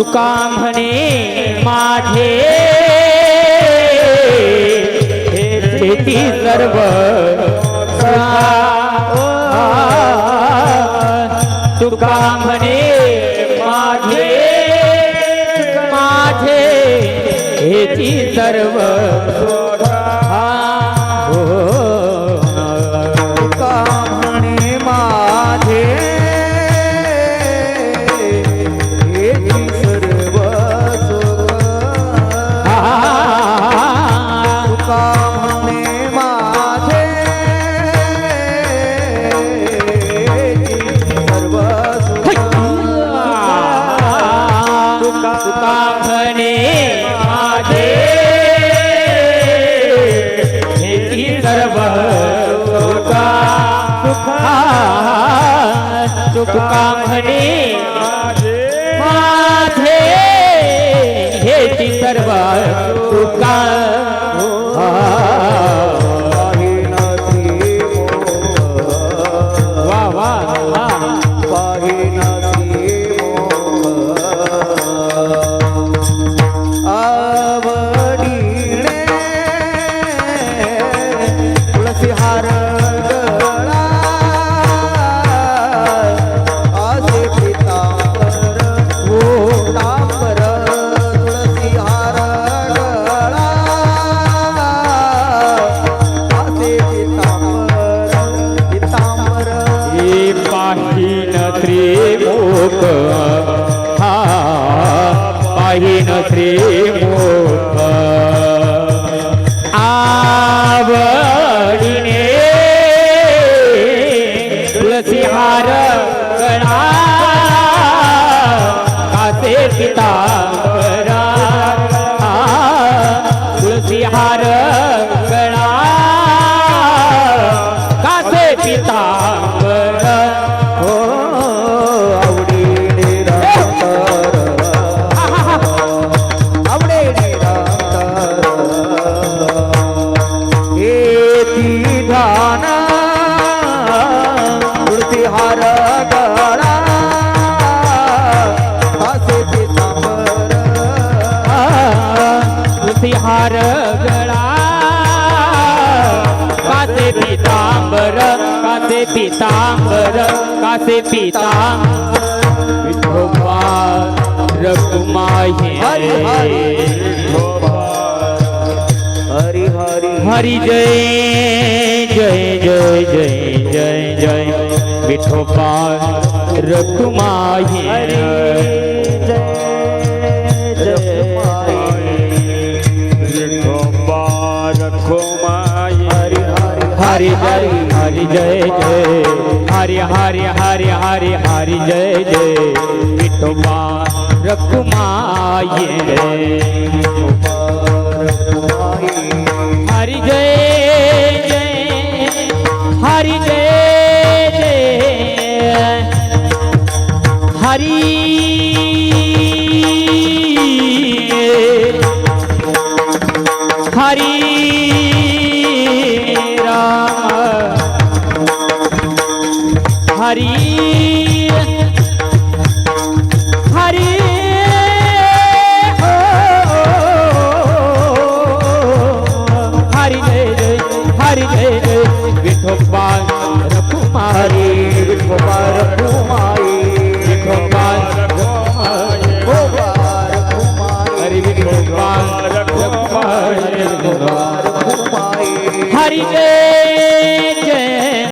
तुका म्हणे माझे हे सर्व तुका म्हणे माझे माझे हेची सर्व म्हणे माझे. हेची सर्व तुका. आवडीने तुळसी हार पाहिन त्रिमुख आवडीने तुळसी हार गळा कासे पितांबरा हार कासे पितांबर कासे पितांबर। कासे पितांबर विठोबा हरी हरी। हरी जय जय जय जय जय जय। विठोबा हरि हरि हरि जय जय हरि हरि हरि हरि हरि जय जय विठोबा रकुमाई हरि जय जय हरि जय जय हरि हरि विठोबा रखुमाई विठोबा रखुमाई